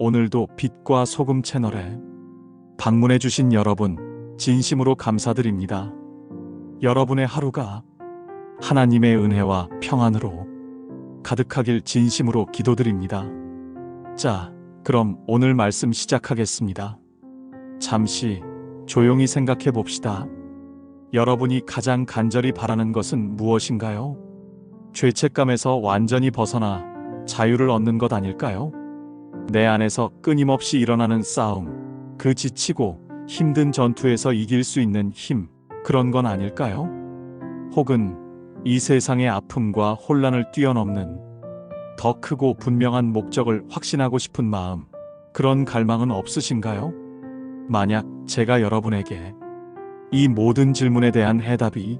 오늘도 빛과 소금 채널에 방문해 주신 여러분, 진심으로 감사드립니다. 여러분의 하루가 하나님의 은혜와 평안으로 가득하길 진심으로 기도드립니다. 자, 그럼 오늘 말씀 시작하겠습니다. 잠시 조용히 생각해 봅시다. 여러분이 가장 간절히 바라는 것은 무엇인가요? 죄책감에서 완전히 벗어나 자유를 얻는 것 아닐까요? 내 안에서 끊임없이 일어나는 싸움, 그 지치고 힘든 전투에서 이길 수 있는 힘, 그런 건 아닐까요? 혹은 이 세상의 아픔과 혼란을 뛰어넘는 더 크고 분명한 목적을 확신하고 싶은 마음, 그런 갈망은 없으신가요? 만약 제가 여러분에게 이 모든 질문에 대한 해답이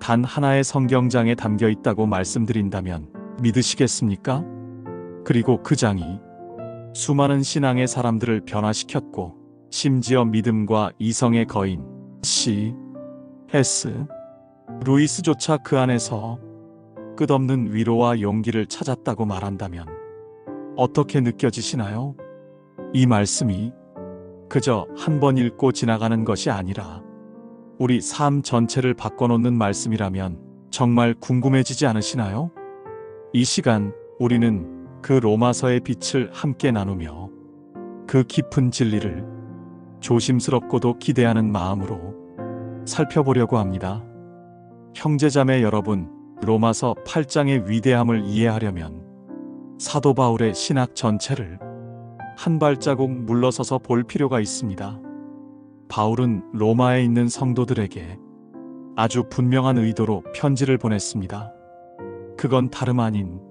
단 하나의 성경장에 담겨 있다고 말씀드린다면 믿으시겠습니까? 그리고 그 장이 수많은 신앙의 사람들을 변화시켰고 심지어 믿음과 이성의 거인 C. S. 루이스조차 그 안에서 끝없는 위로와 용기를 찾았다고 말한다면 어떻게 느껴지시나요? 이 말씀이 그저 한 번 읽고 지나가는 것이 아니라 우리 삶 전체를 바꿔놓는 말씀이라면 정말 궁금해지지 않으시나요? 이 시간 우리는 그 로마서의 빛을 함께 나누며 그 깊은 진리를 조심스럽고도 기대하는 마음으로 살펴보려고 합니다. 형제자매 여러분, 로마서 8장의 위대함을 이해하려면 사도 바울의 신학 전체를 한 발자국 물러서서 볼 필요가 있습니다. 바울은 로마에 있는 성도들에게 아주 분명한 의도로 편지를 보냈습니다. 그건 다름 아닌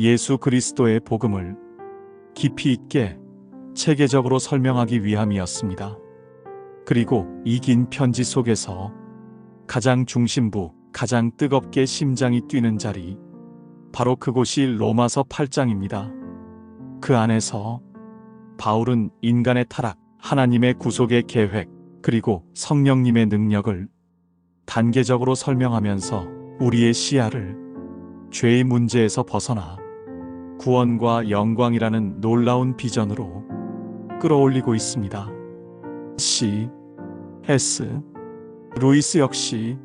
예수 그리스도의 복음을 깊이 있게 체계적으로 설명하기 위함이었습니다. 그리고 이 긴 편지 속에서 가장 중심부, 가장 뜨겁게 심장이 뛰는 자리, 바로 그곳이 로마서 8장입니다. 그 안에서 바울은 인간의 타락, 하나님의 구속의 계획, 그리고 성령님의 능력을 단계적으로 설명하면서 우리의 시야를 죄의 문제에서 벗어나 구원과 영광이라는 놀라운 비전으로 끌어올리고 있습니다. C. S. 루이스 역시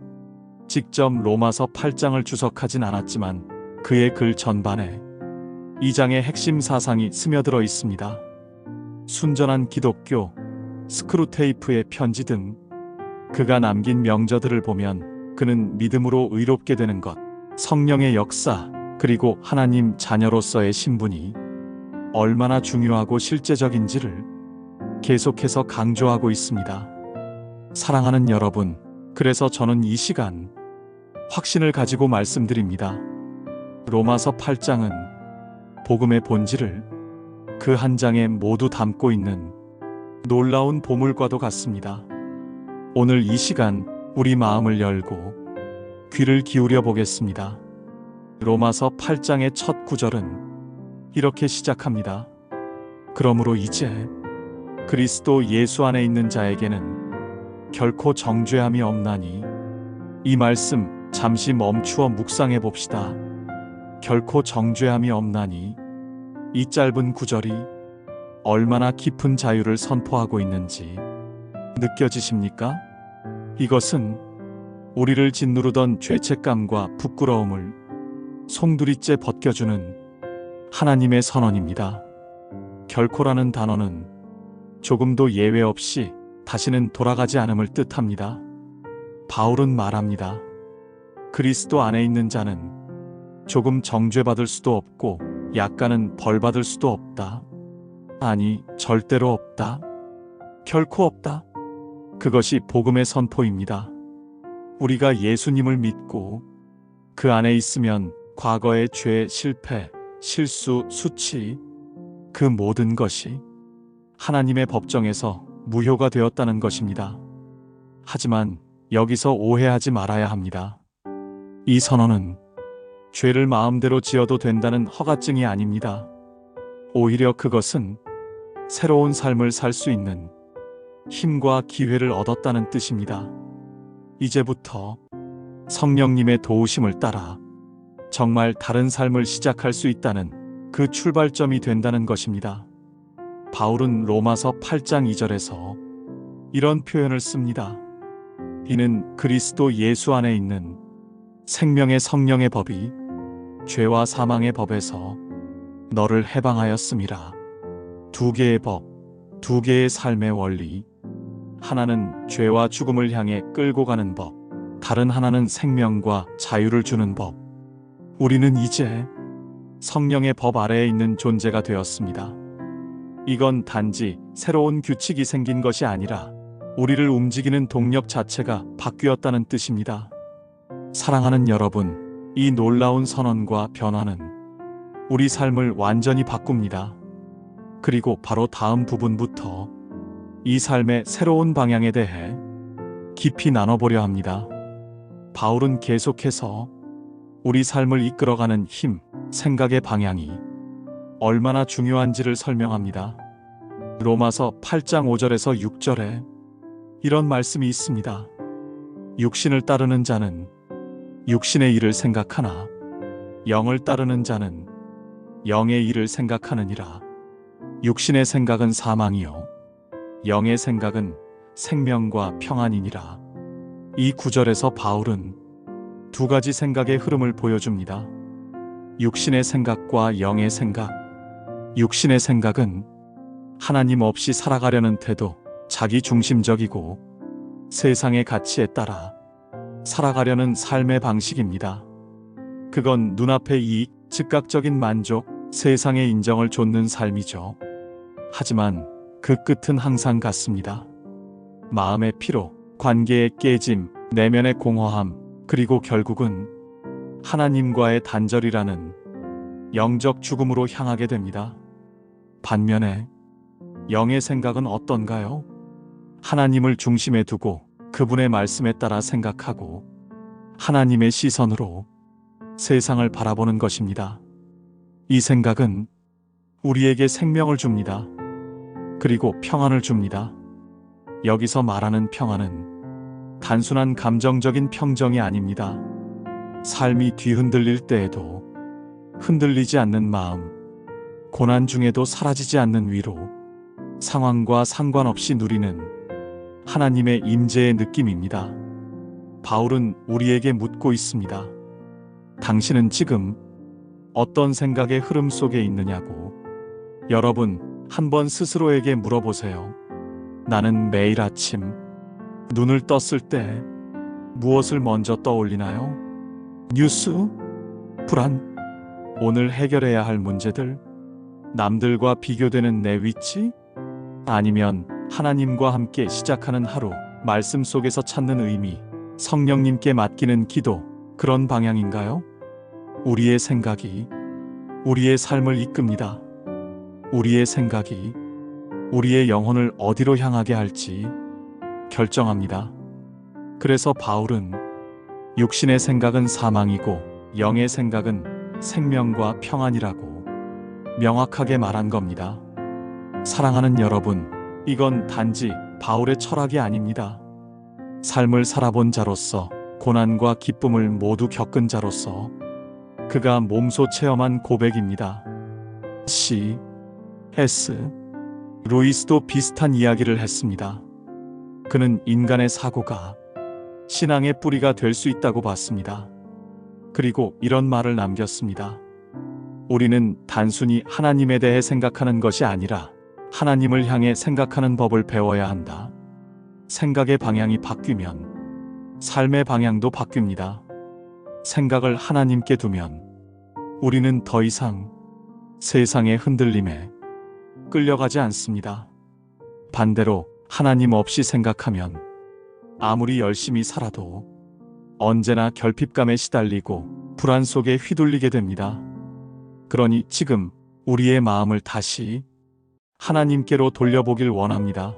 직접 로마서 8장을 주석하진 않았지만 그의 글 전반에 이 장의 핵심 사상이 스며들어 있습니다. 순전한 기독교, 스크루테이프의 편지 등 그가 남긴 명저들을 보면 그는 믿음으로 의롭게 되는 것, 성령의 역사, 그리고 하나님 자녀로서의 신분이 얼마나 중요하고 실제적인지를 계속해서 강조하고 있습니다. 사랑하는 여러분, 그래서 저는 이 시간 확신을 가지고 말씀드립니다. 로마서 8장은 복음의 본질을 그 한 장에 모두 담고 있는 놀라운 보물과도 같습니다. 오늘 이 시간 우리 마음을 열고 귀를 기울여 보겠습니다. 로마서 8장의 첫 구절은 이렇게 시작합니다. 그러므로 이제 그리스도 예수 안에 있는 자에게는 결코 정죄함이 없나니 이 말씀 잠시 멈추어 묵상해 봅시다. 결코 정죄함이 없나니 이 짧은 구절이 얼마나 깊은 자유를 선포하고 있는지 느껴지십니까? 이것은 우리를 짓누르던 죄책감과 부끄러움을 송두리째 벗겨주는 하나님의 선언입니다. 결코라는 단어는 조금도 예외 없이 다시는 돌아가지 않음을 뜻합니다. 바울은 말합니다. 그리스도 안에 있는 자는 조금 정죄받을 수도 없고 약간은 벌받을 수도 없다. 아니, 절대로 없다. 결코 없다. 그것이 복음의 선포입니다. 우리가 예수님을 믿고 그 안에 있으면 과거의 죄, 실패, 실수, 수치, 그 모든 것이 하나님의 법정에서 무효가 되었다는 것입니다. 하지만 여기서 오해하지 말아야 합니다. 이 선언은 죄를 마음대로 지어도 된다는 허가증이 아닙니다. 오히려 그것은 새로운 삶을 살 수 있는 힘과 기회를 얻었다는 뜻입니다. 이제부터 성령님의 도우심을 따라 정말 다른 삶을 시작할 수 있다는 그 출발점이 된다는 것입니다. 바울은 로마서 8장 2절에서 이런 표현을 씁니다. 이는 그리스도 예수 안에 있는 생명의 성령의 법이 죄와 사망의 법에서 너를 해방하였음이라. 두 개의 법, 두 개의 삶의 원리. 하나는 죄와 죽음을 향해 끌고 가는 법, 다른 하나는 생명과 자유를 주는 법. 우리는 이제 성령의 법 아래에 있는 존재가 되었습니다. 이건 단지 새로운 규칙이 생긴 것이 아니라 우리를 움직이는 동력 자체가 바뀌었다는 뜻입니다. 사랑하는 여러분, 이 놀라운 선언과 변화는 우리 삶을 완전히 바꿉니다. 그리고 바로 다음 부분부터 이 삶의 새로운 방향에 대해 깊이 나눠보려 합니다. 바울은 계속해서 우리 삶을 이끌어가는 힘, 생각의 방향이 얼마나 중요한지를 설명합니다. 로마서 8장 5절에서 6절에 이런 말씀이 있습니다. 육신을 따르는 자는 육신의 일을 생각하나 영을 따르는 자는 영의 일을 생각하느니라. 육신의 생각은 사망이요 영의 생각은 생명과 평안이니라. 이 구절에서 바울은 두 가지 생각의 흐름을 보여줍니다. 육신의 생각과 영의 생각. 육신의 생각은 하나님 없이 살아가려는 태도, 자기 중심적이고 세상의 가치에 따라 살아가려는 삶의 방식입니다. 그건 눈앞의 이익, 즉각적인 만족, 세상의 인정을 좇는 삶이죠. 하지만 그 끝은 항상 같습니다. 마음의 피로, 관계의 깨짐, 내면의 공허함, 그리고 결국은 하나님과의 단절이라는 영적 죽음으로 향하게 됩니다. 반면에 영의 생각은 어떤가요? 하나님을 중심에 두고 그분의 말씀에 따라 생각하고 하나님의 시선으로 세상을 바라보는 것입니다. 이 생각은 우리에게 생명을 줍니다. 그리고 평안을 줍니다. 여기서 말하는 평안은 단순한 감정적인 평정이 아닙니다. 삶이 뒤흔들릴 때에도 흔들리지 않는 마음, 고난 중에도 사라지지 않는 위로, 상황과 상관없이 누리는 하나님의 임재의 느낌입니다. 바울은 우리에게 묻고 있습니다. 당신은 지금 어떤 생각의 흐름 속에 있느냐고. 여러분, 한번 스스로에게 물어보세요. 나는 매일 아침 눈을 떴을 때 무엇을 먼저 떠올리나요? 뉴스? 불안? 오늘 해결해야 할 문제들? 남들과 비교되는 내 위치? 아니면 하나님과 함께 시작하는 하루, 말씀 속에서 찾는 의미, 성령님께 맡기는 기도, 그런 방향인가요? 우리의 생각이 우리의 삶을 이끕니다. 우리의 생각이 우리의 영혼을 어디로 향하게 할지 결정합니다. 그래서 바울은 육신의 생각은 사망이고 영의 생각은 생명과 평안이라고 명확하게 말한 겁니다. 사랑하는 여러분, 이건 단지 바울의 철학이 아닙니다. 삶을 살아본 자로서 고난과 기쁨을 모두 겪은 자로서 그가 몸소 체험한 고백입니다. C. S. 루이스도 비슷한 이야기를 했습니다. 그는 인간의 사고가 신앙의 뿌리가 될 수 있다고 봤습니다. 그리고 이런 말을 남겼습니다. 우리는 단순히 하나님에 대해 생각하는 것이 아니라 하나님을 향해 생각하는 법을 배워야 한다. 생각의 방향이 바뀌면 삶의 방향도 바뀝니다. 생각을 하나님께 두면 우리는 더 이상 세상의 흔들림에 끌려가지 않습니다. 반대로 하나님 없이 생각하면 아무리 열심히 살아도 언제나 결핍감에 시달리고 불안 속에 휘둘리게 됩니다. 그러니 지금 우리의 마음을 다시 하나님께로 돌려보길 원합니다.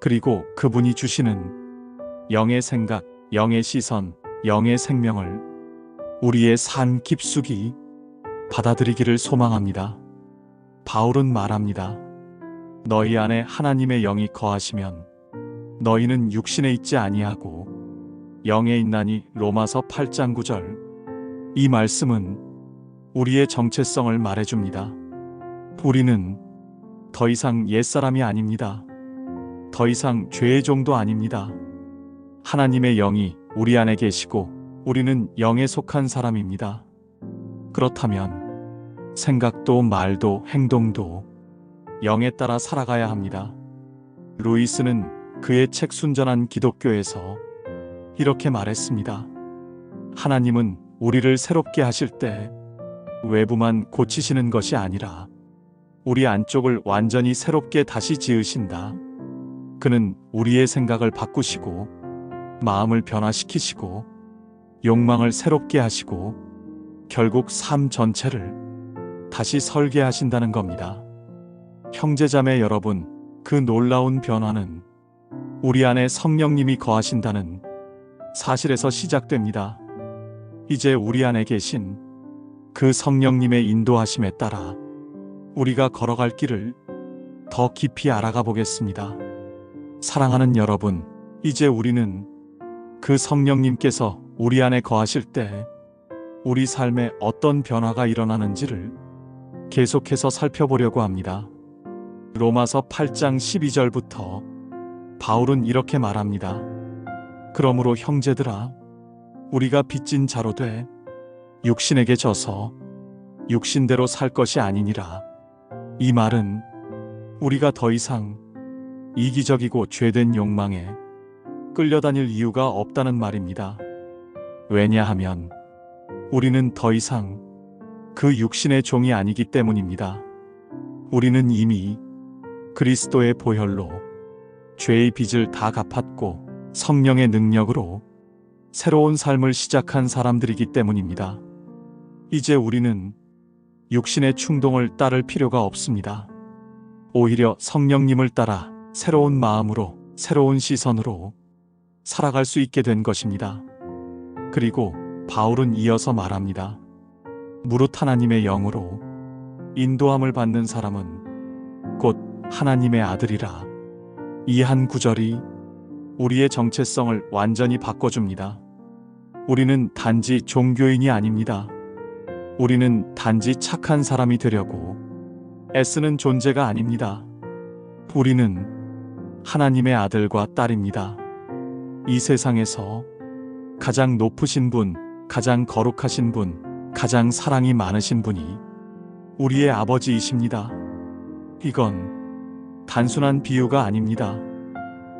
그리고 그분이 주시는 영의 생각, 영의 시선, 영의 생명을 우리의 삶 깊숙이 받아들이기를 소망합니다. 바울은 말합니다. 너희 안에 하나님의 영이 거하시면 너희는 육신에 있지 아니하고 영에 있나니 로마서 8장 9절. 이 말씀은 우리의 정체성을 말해줍니다. 우리는 더 이상 옛사람이 아닙니다. 더 이상 죄의 종도 아닙니다. 하나님의 영이 우리 안에 계시고 우리는 영에 속한 사람입니다. 그렇다면 생각도 말도 행동도 영에 따라 살아가야 합니다. 루이스는 그의 책 순전한 기독교에서 이렇게 말했습니다. 하나님은 우리를 새롭게 하실 때 외부만 고치시는 것이 아니라 우리 안쪽을 완전히 새롭게 다시 지으신다. 그는 우리의 생각을 바꾸시고 마음을 변화시키시고 욕망을 새롭게 하시고 결국 삶 전체를 다시 설계하신다는 겁니다. 형제자매 여러분, 그 놀라운 변화는 우리 안에 성령님이 거하신다는 사실에서 시작됩니다. 이제 우리 안에 계신 그 성령님의 인도하심에 따라 우리가 걸어갈 길을 더 깊이 알아가 보겠습니다. 사랑하는 여러분, 이제 우리는 그 성령님께서 우리 안에 거하실 때 우리 삶에 어떤 변화가 일어나는지를 계속해서 살펴보려고 합니다. 로마서 8장 12절부터 바울은 이렇게 말합니다. 그러므로 형제들아, 우리가 빚진 자로 돼 육신에게 져서 육신대로 살 것이 아니니라. 이 말은 우리가 더 이상 이기적이고 죄된 욕망에 끌려다닐 이유가 없다는 말입니다. 왜냐하면 우리는 더 이상 그 육신의 종이 아니기 때문입니다. 우리는 이미 그리스도의 보혈로 죄의 빚을 다 갚았고 성령의 능력으로 새로운 삶을 시작한 사람들이기 때문입니다. 이제 우리는 육신의 충동을 따를 필요가 없습니다. 오히려 성령님을 따라 새로운 마음으로, 새로운 시선으로 살아갈 수 있게 된 것입니다. 그리고 바울은 이어서 말합니다. 무릇 하나님의 영으로 인도함을 받는 사람은 곧 하나님의 아들이라. 이 한 구절이 우리의 정체성을 완전히 바꿔줍니다. 우리는 단지 종교인이 아닙니다. 우리는 단지 착한 사람이 되려고 애쓰는 존재가 아닙니다. 우리는 하나님의 아들과 딸입니다. 이 세상에서 가장 높으신 분, 가장 거룩하신 분, 가장 사랑이 많으신 분이 우리의 아버지이십니다. 이건 단순한 비유가 아닙니다.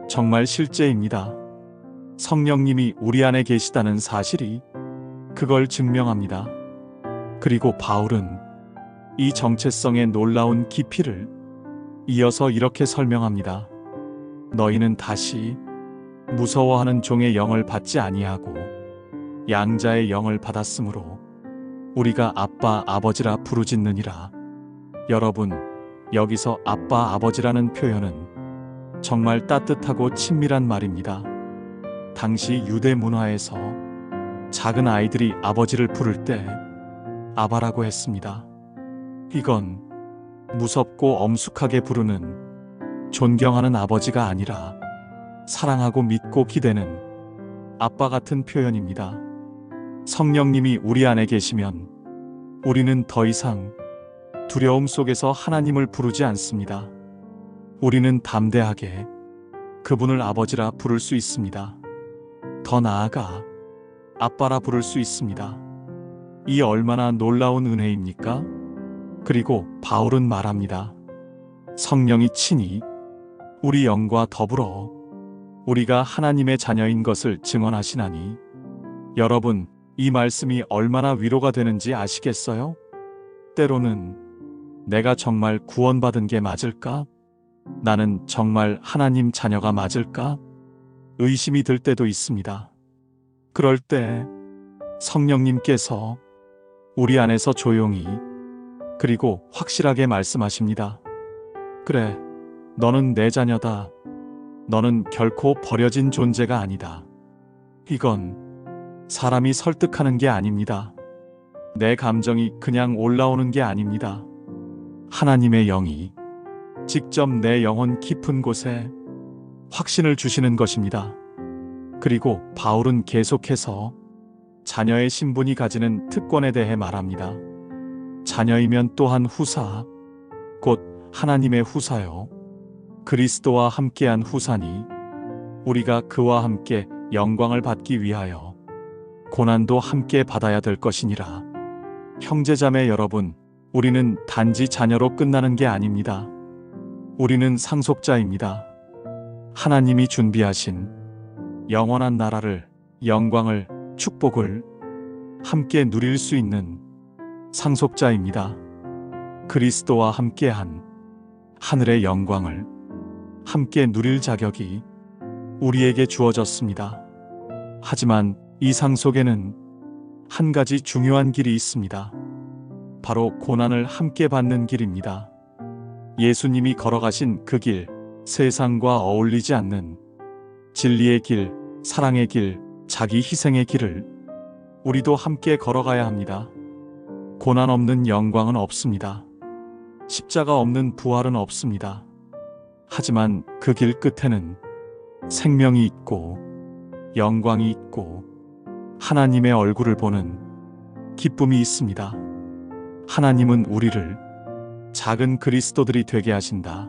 정말 실제입니다. 성령님이 우리 안에 계시다는 사실이 그걸 증명합니다. 그리고 바울은 이 정체성의 놀라운 깊이를 이어서 이렇게 설명합니다. 너희는 다시 무서워하는 종의 영을 받지 아니하고 양자의 영을 받았으므로 우리가 아빠 아버지라 부르짖느니라. 여러분, 여기서 아빠 아버지라는 표현은 정말 따뜻하고 친밀한 말입니다. 당시 유대 문화에서 작은 아이들이 아버지를 부를 때 아바라고 했습니다. 이건 무섭고 엄숙하게 부르는 존경하는 아버지가 아니라 사랑하고 믿고 기대는 아빠 같은 표현입니다. 성령님이 우리 안에 계시면 우리는 더 이상 두려움 속에서 하나님을 부르지 않습니다. 우리는 담대하게 그분을 아버지라 부를 수 있습니다. 더 나아가 아빠라 부를 수 있습니다. 이 얼마나 놀라운 은혜입니까? 그리고 바울은 말합니다. 성령이 친히 우리 영과 더불어 우리가 하나님의 자녀인 것을 증언하시나니 여러분 이 말씀이 얼마나 위로가 되는지 아시겠어요? 때로는 내가 정말 구원받은 게 맞을까? 나는 정말 하나님 자녀가 맞을까? 의심이 들 때도 있습니다. 그럴 때 성령님께서 우리 안에서 조용히 그리고 확실하게 말씀하십니다. 그래, 너는 내 자녀다. 너는 결코 버려진 존재가 아니다. 이건 사람이 설득하는 게 아닙니다. 내 감정이 그냥 올라오는 게 아닙니다. 하나님의 영이 직접 내 영혼 깊은 곳에 확신을 주시는 것입니다. 그리고 바울은 계속해서 자녀의 신분이 가지는 특권에 대해 말합니다. 자녀이면 또한 후사, 곧 하나님의 후사요. 그리스도와 함께한 후사니 우리가 그와 함께 영광을 받기 위하여 고난도 함께 받아야 될 것이니라. 형제자매 여러분, 우리는 단지 자녀로 끝나는 게 아닙니다. 우리는 상속자입니다. 하나님이 준비하신 영원한 나라를, 영광을, 축복을 함께 누릴 수 있는 상속자입니다. 그리스도와 함께한 하늘의 영광을 함께 누릴 자격이 우리에게 주어졌습니다. 하지만 이 상속에는 한 가지 중요한 길이 있습니다. 바로 고난을 함께 받는 길입니다. 예수님이 걸어가신 그 길, 세상과 어울리지 않는 진리의 길, 사랑의 길, 자기 희생의 길을 우리도 함께 걸어가야 합니다. 고난 없는 영광은 없습니다. 십자가 없는 부활은 없습니다. 하지만 그 길 끝에는 생명이 있고 영광이 있고 하나님의 얼굴을 보는 기쁨이 있습니다. 하나님은 우리를 작은 그리스도들이 되게 하신다.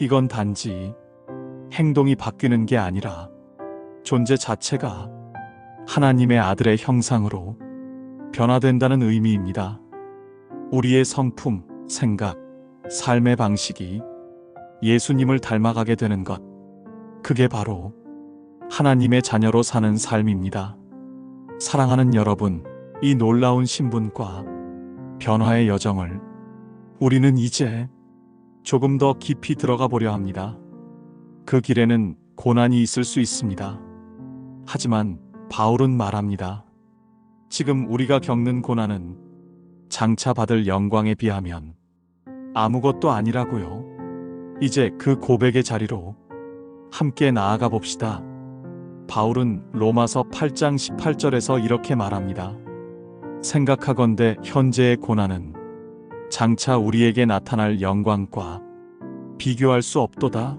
이건 단지 행동이 바뀌는 게 아니라 존재 자체가 하나님의 아들의 형상으로 변화된다는 의미입니다. 우리의 성품, 생각, 삶의 방식이 예수님을 닮아가게 되는 것. 그게 바로 하나님의 자녀로 사는 삶입니다. 사랑하는 여러분, 이 놀라운 신분과 변화의 여정을 우리는 이제 조금 더 깊이 들어가 보려 합니다. 그 길에는 고난이 있을 수 있습니다. 하지만 바울은 말합니다. 지금 우리가 겪는 고난은 장차 받을 영광에 비하면 아무것도 아니라고요. 이제 그 고백의 자리로 함께 나아가 봅시다. 바울은 로마서 8장 18절에서 이렇게 말합니다. 생각하건대 현재의 고난은 장차 우리에게 나타날 영광과 비교할 수 없도다.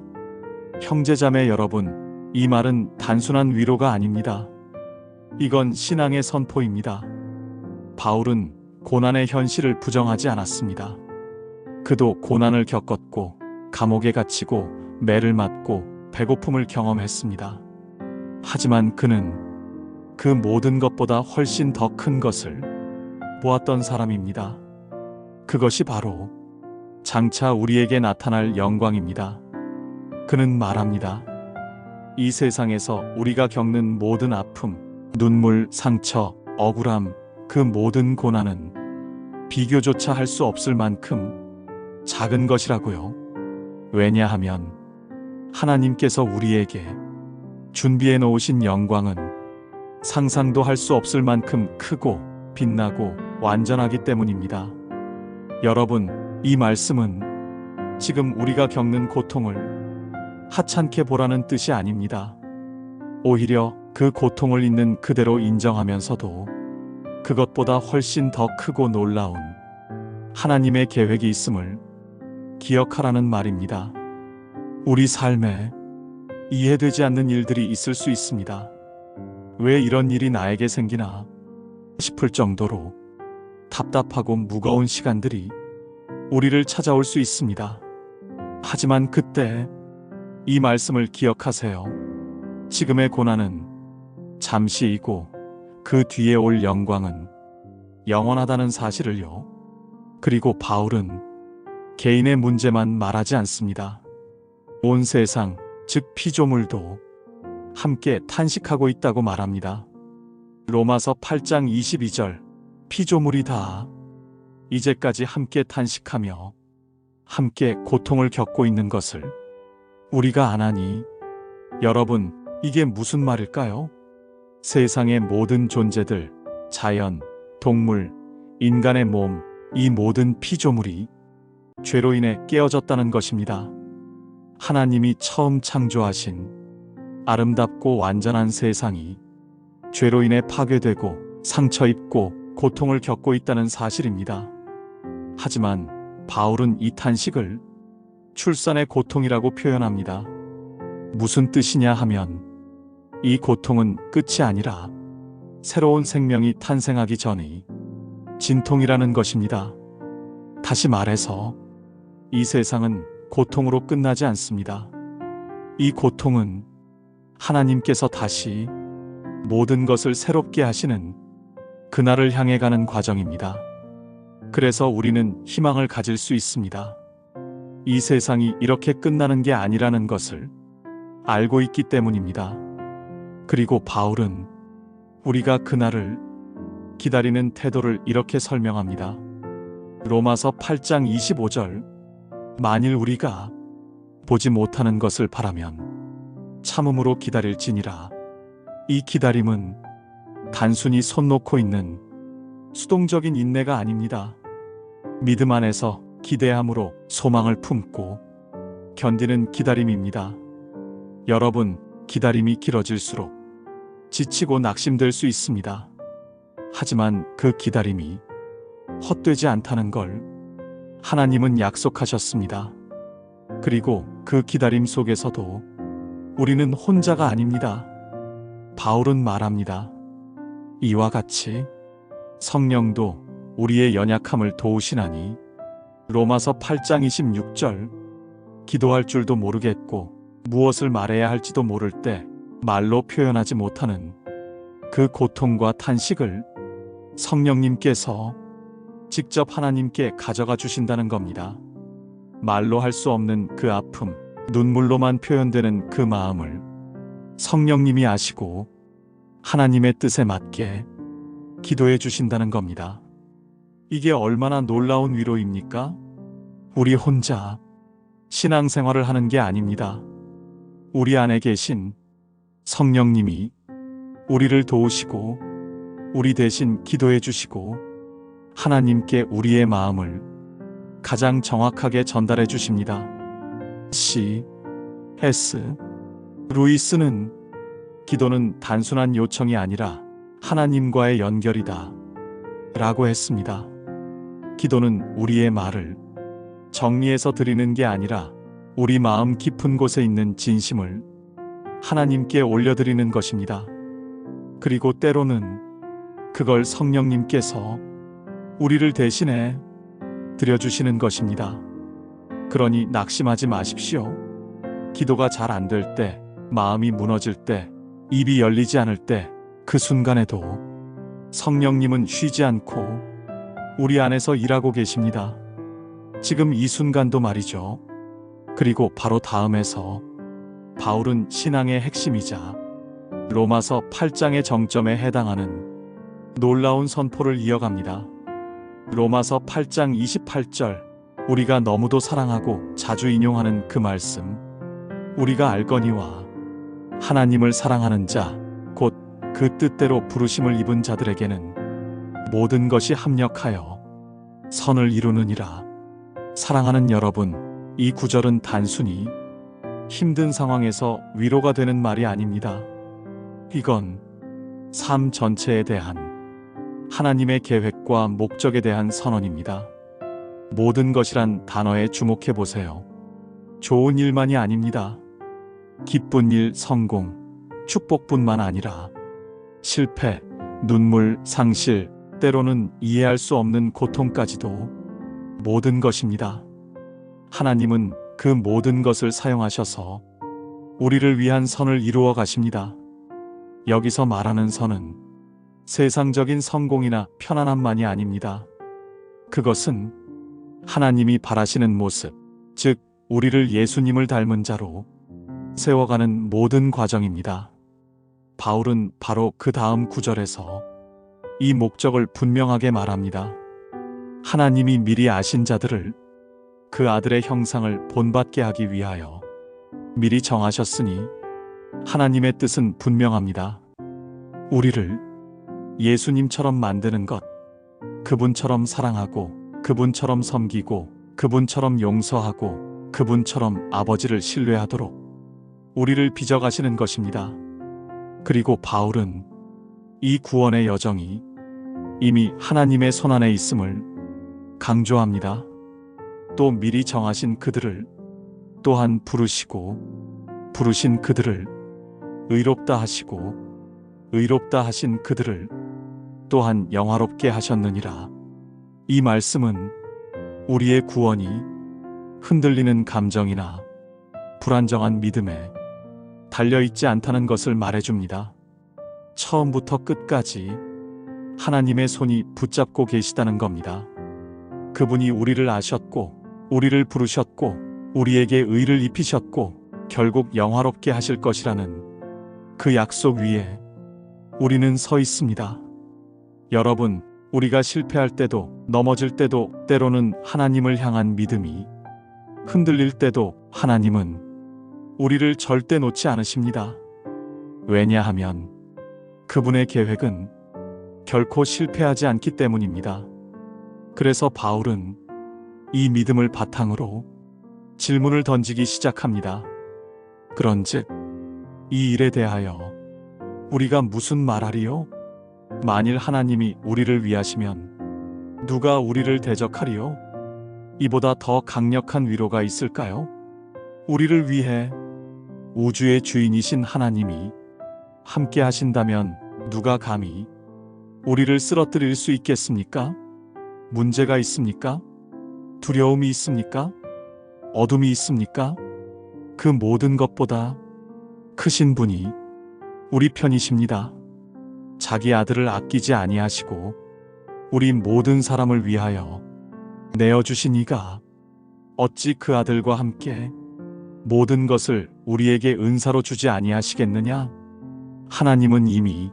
형제자매 여러분, 이 말은 단순한 위로가 아닙니다. 이건 신앙의 선포입니다. 바울은 고난의 현실을 부정하지 않았습니다. 그도 고난을 겪었고, 감옥에 갇히고, 매를 맞고, 배고픔을 경험했습니다. 하지만 그는 그 모든 것보다 훨씬 더 큰 것을 보았던 사람입니다. 그것이 바로 장차 우리에게 나타날 영광입니다. 그는 말합니다. 이 세상에서 우리가 겪는 모든 아픔, 눈물, 상처, 억울함, 그 모든 고난은 비교조차 할 수 없을 만큼 작은 것이라고요. 왜냐하면 하나님께서 우리에게 준비해 놓으신 영광은 상상도 할 수 없을 만큼 크고 빛나고 완전하기 때문입니다. 여러분, 이 말씀은 지금 우리가 겪는 고통을 하찮게 보라는 뜻이 아닙니다. 오히려 그 고통을 있는 그대로 인정하면서도 그것보다 훨씬 더 크고 놀라운 하나님의 계획이 있음을 기억하라는 말입니다. 우리 삶에 이해되지 않는 일들이 있을 수 있습니다. 왜 이런 일이 나에게 생기나 싶을 정도로 답답하고 무거운 시간들이 우리를 찾아올 수 있습니다. 하지만 그때 이 말씀을 기억하세요. 지금의 고난은 잠시이고 그 뒤에 올 영광은 영원하다는 사실을요. 그리고 바울은 개인의 문제만 말하지 않습니다. 온 세상, 즉 피조물도 함께 탄식하고 있다고 말합니다. 로마서 8장 22절 피조물이 다 이제까지 함께 탄식하며 함께 고통을 겪고 있는 것을 우리가 아나니 여러분 이게 무슨 말일까요? 세상의 모든 존재들, 자연, 동물, 인간의 몸, 이 모든 피조물이 죄로 인해 깨어졌다는 것입니다. 하나님이 처음 창조하신 아름답고 완전한 세상이 죄로 인해 파괴되고 상처 입고 고통을 겪고 있다는 사실입니다. 하지만 바울은 이 탄식을 출산의 고통이라고 표현합니다. 무슨 뜻이냐 하면 이 고통은 끝이 아니라 새로운 생명이 탄생하기 전의 진통이라는 것입니다. 다시 말해서 이 세상은 고통으로 끝나지 않습니다. 이 고통은 하나님께서 다시 모든 것을 새롭게 하시는 그날을 향해 가는 과정입니다. 그래서 우리는 희망을 가질 수 있습니다. 이 세상이 이렇게 끝나는 게 아니라는 것을 알고 있기 때문입니다. 그리고 바울은 우리가 그날을 기다리는 태도를 이렇게 설명합니다. 로마서 8장 25절 만일 우리가 보지 못하는 것을 바라면 참음으로 기다릴지니라 이 기다림은 단순히 손 놓고 있는 수동적인 인내가 아닙니다. 믿음 안에서 기대함으로 소망을 품고 견디는 기다림입니다. 여러분, 기다림이 길어질수록 지치고 낙심될 수 있습니다. 하지만 그 기다림이 헛되지 않다는 걸 하나님은 약속하셨습니다. 그리고 그 기다림 속에서도 우리는 혼자가 아닙니다. 바울은 말합니다. 이와 같이 성령도 우리의 연약함을 도우시나니 로마서 8장 26절 기도할 줄도 모르겠고 무엇을 말해야 할지도 모를 때 말로 표현하지 못하는 그 고통과 탄식을 성령님께서 직접 하나님께 가져가 주신다는 겁니다. 말로 할 수 없는 그 아픔, 눈물로만 표현되는 그 마음을 성령님이 아시고 하나님의 뜻에 맞게 기도해 주신다는 겁니다. 이게 얼마나 놀라운 위로입니까? 우리 혼자 신앙생활을 하는 게 아닙니다. 우리 안에 계신 성령님이 우리를 도우시고 우리 대신 기도해 주시고 하나님께 우리의 마음을 가장 정확하게 전달해 주십니다. C. S. 루이스는 기도는 단순한 요청이 아니라 하나님과의 연결이다. 라고 했습니다. 기도는 우리의 말을 정리해서 드리는 게 아니라 우리 마음 깊은 곳에 있는 진심을 하나님께 올려드리는 것입니다. 그리고 때로는 그걸 성령님께서 우리를 대신해 드려주시는 것입니다. 그러니 낙심하지 마십시오. 기도가 잘 안 될 때, 마음이 무너질 때, 입이 열리지 않을 때, 그 순간에도 성령님은 쉬지 않고 우리 안에서 일하고 계십니다. 지금 이 순간도 말이죠. 그리고 바로 다음에서 바울은 신앙의 핵심이자 로마서 8장의 정점에 해당하는 놀라운 선포를 이어갑니다. 로마서 8장 28절 우리가 너무도 사랑하고 자주 인용하는 그 말씀 우리가 알거니와 하나님을 사랑하는 자 곧 그 뜻대로 부르심을 입은 자들에게는 모든 것이 합력하여 선을 이루느니라 사랑하는 여러분 이 구절은 단순히 힘든 상황에서 위로가 되는 말이 아닙니다. 이건 삶 전체에 대한 하나님의 계획과 목적에 대한 선언입니다. 모든 것이란 단어에 주목해 보세요. 좋은 일만이 아닙니다. 기쁜 일, 성공, 축복뿐만 아니라 실패, 눈물, 상실, 때로는 이해할 수 없는 고통까지도 모든 것입니다. 하나님은 그 모든 것을 사용하셔서 우리를 위한 선을 이루어 가십니다. 여기서 말하는 선은 세상적인 성공이나 편안함만이 아닙니다. 그것은 하나님이 바라시는 모습, 즉, 우리를 예수님을 닮은 자로 세워가는 모든 과정입니다. 바울은 바로 그 다음 구절에서 이 목적을 분명하게 말합니다. 하나님이 미리 아신 자들을 그 아들의 형상을 본받게 하기 위하여 미리 정하셨으니 하나님의 뜻은 분명합니다. 우리를 예수님처럼 만드는 것, 그분처럼 사랑하고, 그분처럼 섬기고, 그분처럼 용서하고, 그분처럼 아버지를 신뢰하도록 우리를 빚어가시는 것입니다. 그리고 바울은 이 구원의 여정이 이미 하나님의 손안에 있음을 강조합니다. 또 미리 정하신 그들을 또한 부르시고 부르신 그들을 의롭다 하시고 의롭다 하신 그들을 또한 영화롭게 하셨느니라. 이 말씀은 우리의 구원이 흔들리는 감정이나 불안정한 믿음에 달려있지 않다는 것을 말해줍니다. 처음부터 끝까지 하나님의 손이 붙잡고 계시다는 겁니다. 그분이 우리를 아셨고, 우리를 부르셨고, 우리에게 의를 입히셨고, 결국 영화롭게 하실 것이라는 그 약속 위에 우리는 서 있습니다. 여러분, 우리가 실패할 때도, 넘어질 때도, 때로는 하나님을 향한 믿음이 흔들릴 때도 하나님은 우리를 절대 놓지 않으십니다. 왜냐하면 그분의 계획은 결코 실패하지 않기 때문입니다. 그래서 바울은 이 믿음을 바탕으로 질문을 던지기 시작합니다. 그런즉 이 일에 대하여 우리가 무슨 말하리요? 만일 하나님이 우리를 위하시면 누가 우리를 대적하리요? 이보다 더 강력한 위로가 있을까요? 우리를 위해 우주의 주인이신 하나님이 함께 하신다면 누가 감히 우리를 쓰러뜨릴 수 있겠습니까? 문제가 있습니까? 두려움이 있습니까? 어둠이 있습니까? 그 모든 것보다 크신 분이 우리 편이십니다. 자기 아들을 아끼지 아니하시고 우리 모든 사람을 위하여 내어주신 이가 어찌 그 아들과 함께 모든 것을 우리에게 은사로 주지 아니하시겠느냐? 하나님은 이미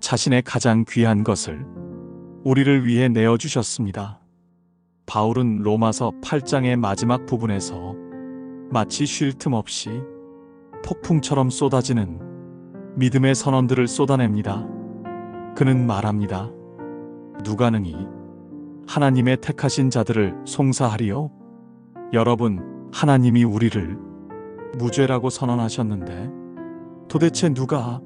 자신의 가장 귀한 것을 우리를 위해 내어 주셨습니다. 바울은 로마서 8장의 마지막 부분에서 마치 쉴 틈 없이 폭풍처럼 쏟아지는 믿음의 선언들을 쏟아냅니다. 그는 말합니다. 누가 능히 하나님의 택하신 자들을 송사하리요? 여러분, 하나님이 우리를 무죄라고 선언하셨는데 도대체 누가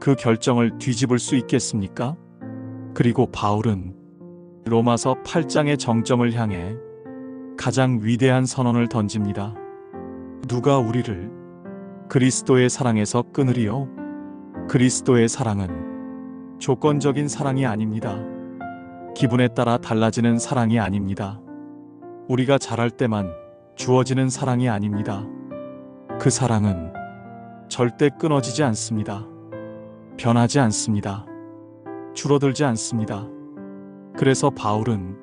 그 결정을 뒤집을 수 있겠습니까? 그리고 바울은 로마서 8장의 정점을 향해 가장 위대한 선언을 던집니다. 누가 우리를 그리스도의 사랑에서 끊으리요? 그리스도의 사랑은 조건적인 사랑이 아닙니다. 기분에 따라 달라지는 사랑이 아닙니다. 우리가 잘할 때만 주어지는 사랑이 아닙니다. 그 사랑은 절대 끊어지지 않습니다. 변하지 않습니다. 줄어들지 않습니다. 그래서 바울은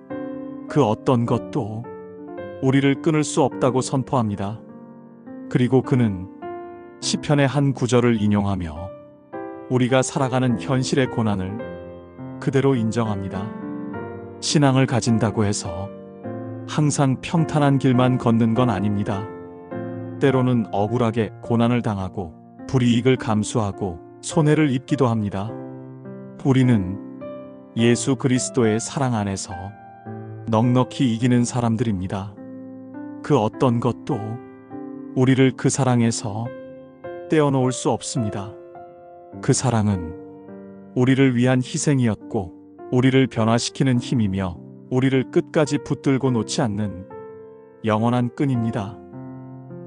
그 어떤 것도 우리를 끊을 수 없다고 선포합니다. 그리고 그는 시편의 한 구절을 인용하며 우리가 살아가는 현실의 고난을 그대로 인정합니다. 신앙을 가진다고 해서 항상 평탄한 길만 걷는 건 아닙니다. 때로는 억울하게 고난을 당하고 불이익을 감수하고 손해를 입기도 합니다. 우리는 예수 그리스도의 사랑 안에서 넉넉히 이기는 사람들입니다. 그 어떤 것도 우리를 그 사랑에서 떼어놓을 수 없습니다. 그 사랑은 우리를 위한 희생이었고, 우리를 변화시키는 힘이며, 우리를 끝까지 붙들고 놓지 않는 영원한 끈입니다.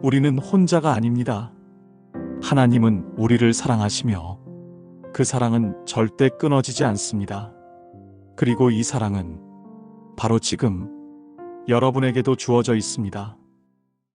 우리는 혼자가 아닙니다. 하나님은 우리를 사랑하시며, 그 사랑은 절대 끊어지지 않습니다. 그리고 이 사랑은 바로 지금 여러분에게도 주어져 있습니다.